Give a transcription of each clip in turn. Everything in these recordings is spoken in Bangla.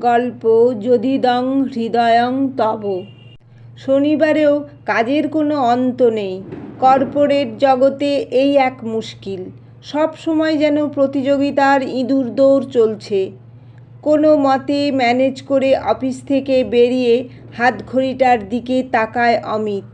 গল্প যদিদং হৃদয়ং তব। শনিবারেও কাজের কোনো অন্ত নেই। কর্পোরেট জগতে এই এক মুশকিল। সব সময় যেন প্রতিযোগিতার ইঁদুর দৌড় চলছে। কোনো মতে ম্যানেজ করে অফিস থেকে বেরিয়ে হাতঘড়িটার দিকে তাকায় অমিত।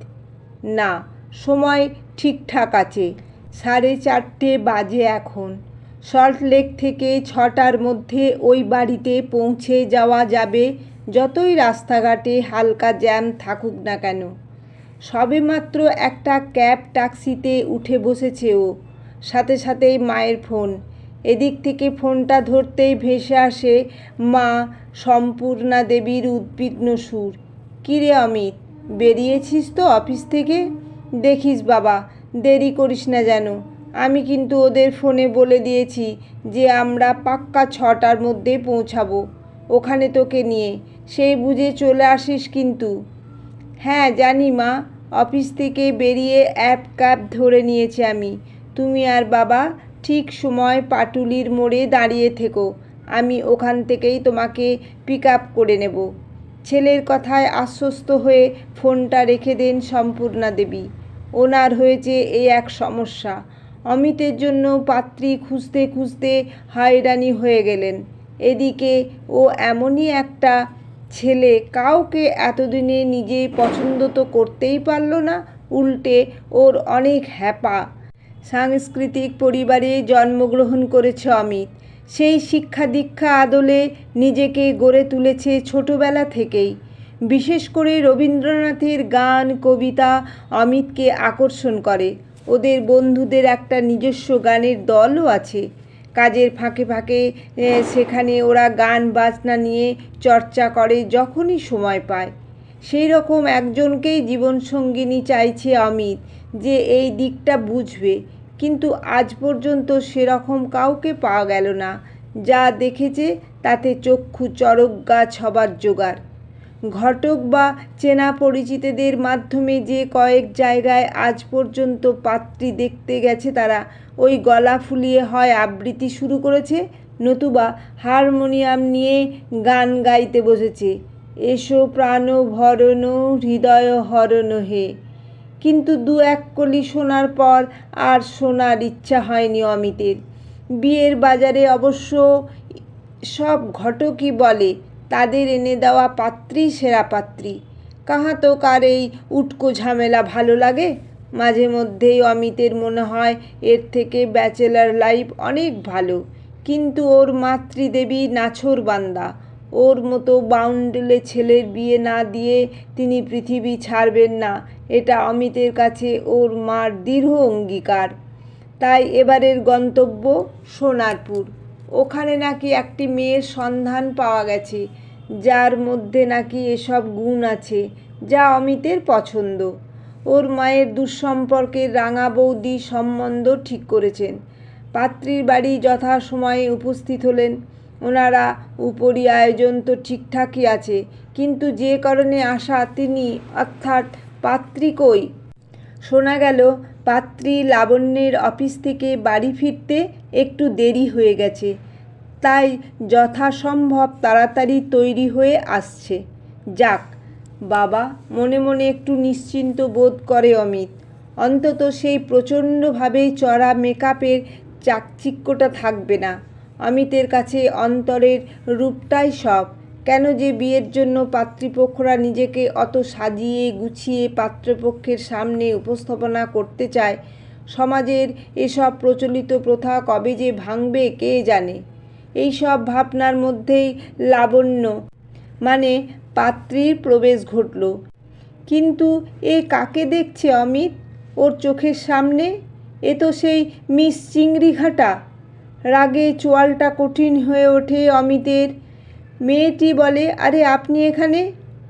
না, সময় ঠিকঠাক আছে। সাড়ে চারটে বাজে এখন। সল্টলেক থেকে ছটার মধ্যে ওই বাড়িতে পৌঁছে যাওয়া যাবে, যতই রাস্তাঘাটে হালকা জ্যাম থাকুক না কেন। সবেমাত্র একটা ক্যাব ট্যাক্সিতে উঠে বসেছে ও। সাথে সাথেই মায়ের ফোন। এদিক থেকে ফোনটা ধরতেই ভেসে আসে মা সম্পূর্ণা দেবীর উদ্বিগ্ন সুর। কিরে অমিত, বেরিয়েছিস তো অফিস থেকে? দেখিস বাবা, দেরি করিস না যেন। আমি কিন্তু ওদের ফোনে বলে দিয়েছি যে আমরা পাক্কা ছটার মধ্যে পৌঁছাবো, ওখানে তোকে নিয়ে। সেই বুঝে চলে আসিস কিন্তু। হ্যাঁ জানি মা, অফিস থেকে বেরিয়ে অ্যাপ ক্যাব ধরে নিয়েছি আমি। তুমি আর বাবা ঠিক সময় পাটুলির মোড়ে দাঁড়িয়ে থেকো। আমি ওখান থেকেই তোমাকে পিক আপ করে নেব। ছেলের কথায় আশ্বস্ত হয়ে ফোনটা রেখে দেন সম্পূর্ণা দেবী। ওনার হয়েছে এই এক সমস্যা। অমিতের জন্য পাত্রী খুঁজতে খুঁজতে হয়রানি হয়ে গেলেন। এদিকে ও এমনই একটা ছেলে কাউকে এতদিনে নিজে পছন্দ তো করতেই পারল না, উল্টে ওর অনেক হ্যাপা। সাংস্কৃতিক পরিবারে জন্মগ্রহণ করেছে অমিত। সেই শিক্ষা দীক্ষা আদলে নিজেকে গড়ে তুলেছে ছোটবেলা থেকেই। বিশেষ করে রবীন্দ্রনাথের গান, কবিতা অমিতকে আকর্ষণ করে। ওদের বন্ধুদের একটা নিজস্ব গানের দলও আছে। কাজের ফাঁকে ফাঁকে সেখানে ওরা গান বাজনা নিয়ে চর্চা করে যখনই সময় পায়। সেই রকম একজনকেই জীবনসঙ্গিনী চাইছে অমিত যে এই দিকটা বুঝবে। কিন্তু আজ পর্যন্ত সেরকম কাউকে পাওয়া গেল না। যা দেখেছে তাতে চক্ষু চরক গাছ হবার জোগাড়। ঘটক বা চেনা পরিচিতদের মাধ্যমে যে কয়েক জায়গায় আজ পর্যন্ত পাত্রী দেখতে গেছে তারা, ওই গলা ফুলিয়ে হয় আবৃত্তি শুরু করেছে নতুবা হারমোনিয়াম নিয়ে গান গাইতে বসেছে। এসো প্রাণ ভরণ হৃদয় হরণ হে। কিন্তু দু এক কলি শোনার পর আর শোনার ইচ্ছা হয়নি অমিতের। বিয়ের বাজারে অবশ্য সব ঘটকই বলে তাদের এনে দেওয়া পাত্রী সেরা পাত্রী। কাহা তো কার এই উটকো ঝামেলা ভালো লাগে? মাঝে মধ্যেই অমিতের মনে হয়, এর থেকে ব্যাচেলার লাইফ অনেক ভালো। কিন্তু ওর মাতৃদেবী নাছর বান্দা। ওর মতো বাউন্ডেলে ছেলের বিয়ে না দিয়ে তিনি পৃথিবী ছাড়বেন না। এটা অমিতের কাছে ওর মার দৃঢ় অঙ্গীকার। তাই এবারের গন্তব্য সোনারপুর। ওখানে নাকি একটি মেয়ের সন্ধান পাওয়া গেছে, যার মধ্যে নাকি এসব গুণ আছে, যা অমিতের পছন্দ। ওর মায়ের দুঃসম্পর্কের রাঙা বৌদি সম্বন্ধ ঠিক করেছেন। পাত্রীর বাড়ি যথাসময়ে উপস্থিত হলেন। ওনারা উপরি আয়োজন তো ঠিকঠাকই আছে, কিন্তু যে কারণে আসা তিনি, অর্থাৎ পাত্রী কই? শোনা গেল, পাত্রী লাবণ্যের অফিস থেকে বাড়ি ফিরতে একটু দেরি হয়ে গেছে। তাই যথাসম্ভব তাড়াতাড়ি তৈরি হয়ে আসছে। যাক, বাবা, মনে মনে একটু নিশ্চিন্ত বোধ করে অমিত। অন্তত সেই প্রচণ্ডভাবেই চড়া মেকআপের চাকচিক্যটা থাকবে না। অমিতের কাছে অন্তরের রূপটাই সব। কেন যে বিয়ের জন্য পাত্রীপক্ষরা নিজেকে অত সাজিয়ে গুছিয়ে পাত্রপক্ষের সামনে উপস্থাপনা করতে চায় সমাজের এসব প্রচলিত প্রথা কবে যে ভাঙবে কে জানে? এই সব ভাবনার মধ্যেই লাবণ্য মানে পাত্রীর প্রবেশ ঘটল। কিন্তু এ কাকে দেখছে অমিত? ওর চোখের সামনে? এ তো সেই মিস চিংড়িঘাটা। রাগে চোয়ালটা কঠিন হয়ে ওঠে অমিতের। মেয়েটি বলে, আরে আপনি এখানে?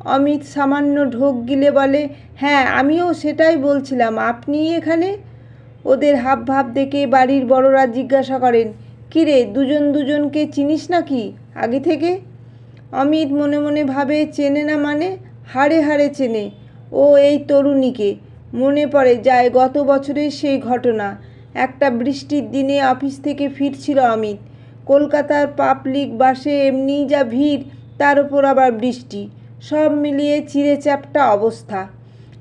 অমিত সামান্য ঢোক গিলে বলে হ্যাঁ আমিও সেটাই বলছিলাম। আপনি এখানে? ওদের হাব ভাব দেখে বাড়ির বড়রা জিজ্ঞাসা করেন, কিরে, দুজন দুজনকে চিনিস নাকি? আগে থেকে? অমিত মনে মনে ভাবে, চেনে না মানে? হাড়ে হাড়ে চেনে। ও এই তরুণীকে। মনে পড়ে যায় গত বছরের সেই ঘটনা। একটা বৃষ্টির দিনে অফিস থেকে ফিরছিল অমিত। কলকাতার পাবলিক বাসে এমনি যা ভিড়, তার উপর আবার বৃষ্টি। সব মিলিয়ে চিড়ে চ্যাপটা অবস্থা।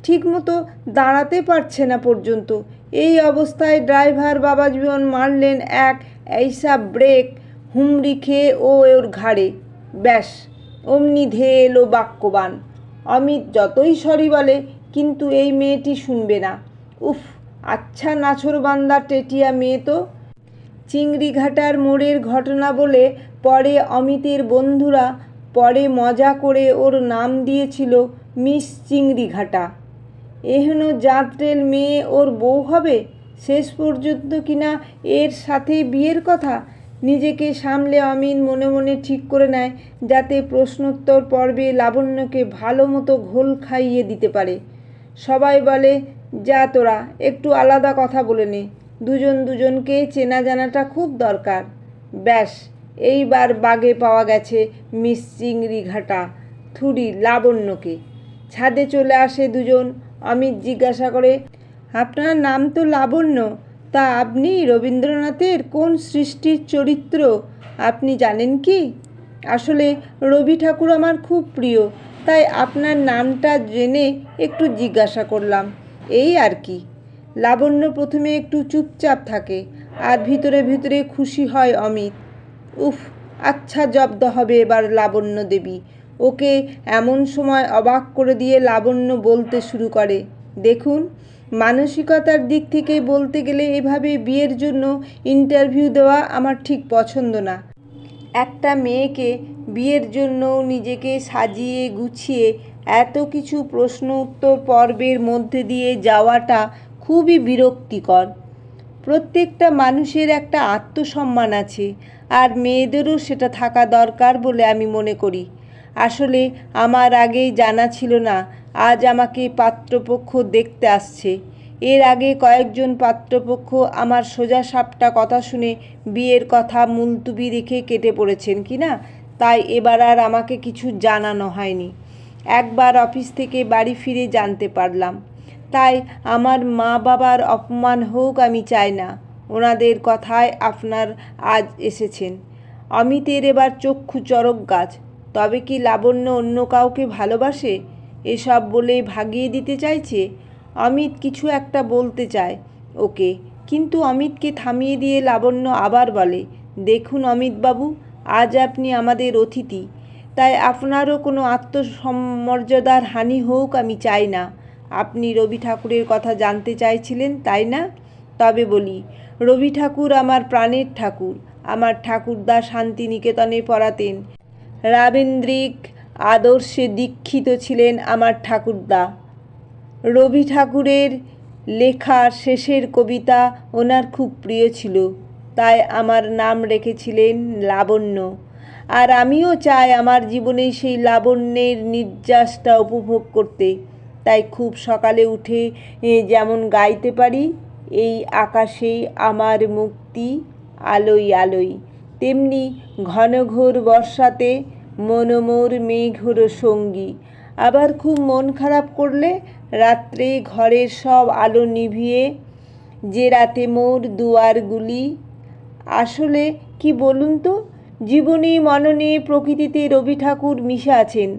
ঠিকমতো দাঁড়াতে পারছে না পর্যন্ত। এই অবস্থায় ড্রাইভার বাবা জীবন মারলেন এক এইসা ব্রেক, হুমড়ি খেয়ে ও ওর ঘাড়ে। ব্যাস, অমনি ধেয়ে এলো বাক্যবান। অমিত যতই সরি বলে, কিন্তু এই মেয়েটি শুনবে না। উফ আচ্ছা নাছরবান্দা টেটিয়া মেয়ে তো। চিংড়িঘাটার মোড়ের ঘটনা বলে পরে অমিতের বন্ধুরা পরে মজা করে ওর নাম দিয়েছিল মিস চিংড়িঘাটা। এহেন জাতরেল মেয়ে ওর বউ হবে? শেষ পর্যন্ত কিনা এর সাথেই বিয়ের কথা? নিজেকে সামলে অমিন মনে মনে ঠিক করে নেয়, যাতে প্রশ্নোত্তর পর্বে লাবণ্যকে ভালো মতো ঘোল খাইয়ে দিতে পারে। সবাই বলে, যা তোরা, একটু আলাদা কথা বলে নে। দুজন দুজনকে চেনা জানাটা খুব দরকার। ব্যাস, এইবার বাগে পাওয়া গেছে মিস চিংড়ি ঘাটা, থুড়ি লাবণ্যকে। ছাদে চলে আসে দুজন। অমিত জিজ্ঞাসা করে, আপনার নাম তো লাবণ্য, তা আপনি রবীন্দ্রনাথের কোন সৃষ্টির চরিত্র? আপনি জানেন কি? আসলে রবি ঠাকুর আমার খুব প্রিয়, তাই আপনার নামটা জেনে একটু জিজ্ঞাসা করলাম। এই আর কি। লাবণ্য প্রথমে একটু চুপচাপ থাকে, আর ভিতরে ভিতরে খুশি হয় অমিত। উফ আচ্ছা জব্দ হবে এবার লাবণ্য দেবী। ওকে এমন সময় অবাক করে দিয়ে লাবণ্য বলতে শুরু করে, দেখুন, মানসিকতার দিক থেকে বলতে গেলে এভাবে বিয়ের জন্য ইন্টারভিউ দেওয়া আমার ঠিক পছন্দ না। একটা মেয়েকে বিয়ের জন্য নিজেকে সাজিয়ে গুছিয়ে এত কিছু প্রশ্ন উত্তর পর্বের মধ্যে দিয়ে যাওয়াটা খুবই বিরক্তিকর। প্রত্যেকটা মানুষের একটা আত্মসম্মান আছে, আর মেয়েদেরও সেটা থাকা দরকার বলে আমি মনে করি। আসলে আমার আগেই জানা ছিল না, আজ আমাকে পাত্রপক্ষ দেখতে আসছে। এর আগে কয়েকজন পাত্রপক্ষ আমার সোজা সাপটা কথা শুনে বিয়ের কথা মুলতুবি রেখে কেটে পড়েছেন কি না, তাই এবার আর আমাকে কিছু জানানো হয়নি। একবার অফিস থেকে বাড়ি ফিরে জানতে পারলাম। তাই আমার মা বাবার অপমান হোক আমি চাই না, ওনাদের কথায় আপনার আজ এসেছেন। অমিতের এবার চক্ষু চরক গাছ তবে কি লাবণ্য অন্য কাউকে ভালোবাসে? এসব বলে ভাগিয়ে দিতে চাইছে? অমিত কিছু একটা বলতে চায় ওকে। কিন্তু অমিতকে থামিয়ে দিয়ে লাবণ্য আবার বলে, দেখুন অমিতবাবু, আজ আপনি আমাদের অতিথি। তাই আপনারও কোনো আত্মসম্মর্যাদার হানি হোক আমি চাই না। আপনি রবি ঠাকুরের কথা জানতে চাইছিলেন, তাই না? তবে বলি, রবি ঠাকুর আমার প্রাণের ঠাকুর। আমার ঠাকুরদা শান্তিনিকেতনে পড়াতেন। রাবেন্দ্রিক আদর্শে দীক্ষিত ছিলেন আমার ঠাকুরদা। রবি ঠাকুরের লেখা শেষের কবিতা ওনার খুব প্রিয় ছিল, তাই আমার নাম রেখেছিলেন লাবণ্য। আর আমিও চাই আমার জীবনে সেই লাবণ্যের নির্যাসটা উপভোগ করতে, তাই খুব সকালে উঠে যেমন গাইতে পারি, এই আকাশেই আমার মুক্তি আলোই আলোই তেমনি ঘনঘোর বর্ষাতে মনোমোর মেঘর সঙ্গী। আবার খুব মন খারাপ করলে রাত্রে ঘরের সব আলো নিভিয়ে যে রাতে মোর দুয়ারগুলি আসলে কি বলুন তো, জীবনে মননে প্রকৃতিতে রবি ঠাকুর মিশে আছেন।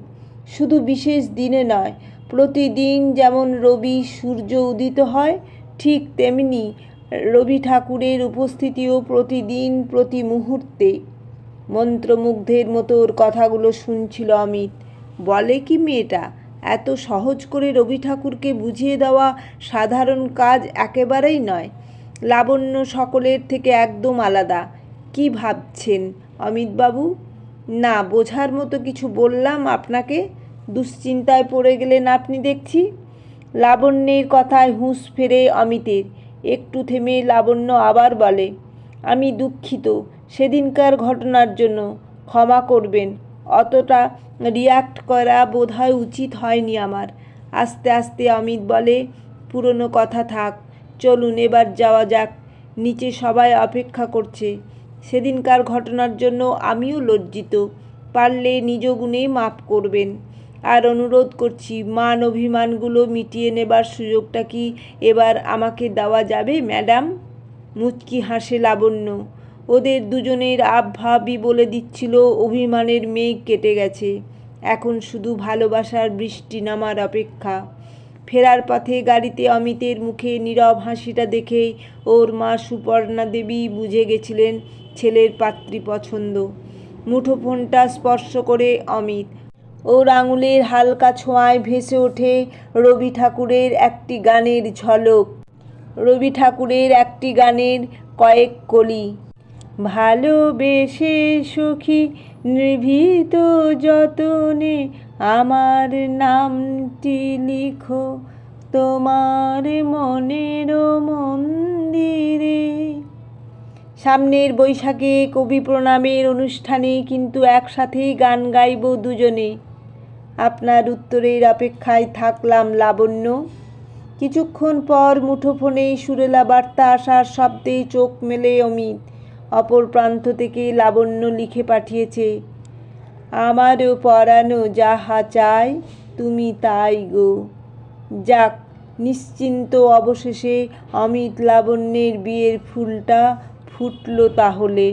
শুধু বিশেষ দিনে নয়, প্রতিদিন যেমন রবি সূর্য উদিত হয়, ঠিক তেমনি রবি ঠাকুরের উপস্থিতিও প্রতিদিন, প্রতি মুহূর্তে। মন্ত্রমুগ্ধের মতো ওর কথাগুলো শুনছিল অমিত। বলে কি মেয়েটা, এত সহজ করে রবি ঠাকুরকে বুঝিয়ে দেওয়া সাধারণ কাজ একেবারেই নয়। লাবণ্য সকলের থেকে একদম আলাদা। কি ভাবছেন অমিতবাবু? না, বোঝার মতো কিছু বললাম আপনাকে। দুশ্চিন্তায় পড়ে গেলেন আপনি দেখছি। লাবণ্যের কথায় হুঁশ ফেরে অমিতের। একটু থেমে লাবণ্য আবার বলে, আমি দুঃখিত, সেদিনকার ঘটনার জন্য ক্ষমা করবেন। অতটা রিয়াক্ট করা বোধহয় উচিত হয়নি আমার। আস্তে আস্তে অমিত বলে, পুরনো কথা থাক, চলুন এবার যাওয়া যাক। নিচে সবাই অপেক্ষা করছে। সেদিনকার ঘটনার জন্য আমিও লজ্জিত। পারলে নিজ গুণে মাপ করবেন। আর অনুরোধ করছি, মান অভিমানগুলো মিটিয়ে নেবার সুযোগটা কি এবার আমাকে দেওয়া যাবে, ম্যাডাম? মুচকি হাসে লাবণ্য। ওদের দুজনের আবভাবই বলে দিচ্ছিল, অভিমানের মেঘ কেটে গেছে। এখন শুধু ভালোবাসার বৃষ্টি নামার অপেক্ষা। ফেরার পথে গাড়িতে অমিতের মুখে নীরব হাসিটা দেখেই ওর মা সুপর্ণা দেবী বুঝে গেছিলেন ছেলের পাত্রী পছন্দ। মুঠোফোনটা স্পর্শ করে অমিত ওর আঙুলের হালকা ছোঁয়ায় ভেসে ওঠে রবি ঠাকুরের একটি গানের ঝলক। রবি ঠাকুরের একটি গানের কয়েক কলি। ভালোবেসে সখী, নিভৃত যতনে আমার নামটি লিখো, তোমার মনের মন্দিরে। সামনের বৈশাখে কবি প্রণামের অনুষ্ঠানে কিন্তু একসাথেই গান গাইব দুজনে। আপনার উত্তরের অপেক্ষায় থাকলাম লাবণ্য। কিছুক্ষণ পর মুঠোফোনে সুরেলা বার্তা আসার শব্দে চোখ মেলে অমিত। অপর প্রান্ত থেকে লাবণ্য লিখে পাঠিয়েছে আমারও পরানো যাহা চাই, তুমি তাই গো। যাক, নিশ্চিন্ত অবশেষে অমিত লাবণ্যের বিয়ের ফুলটা ফুটলো তাহলে।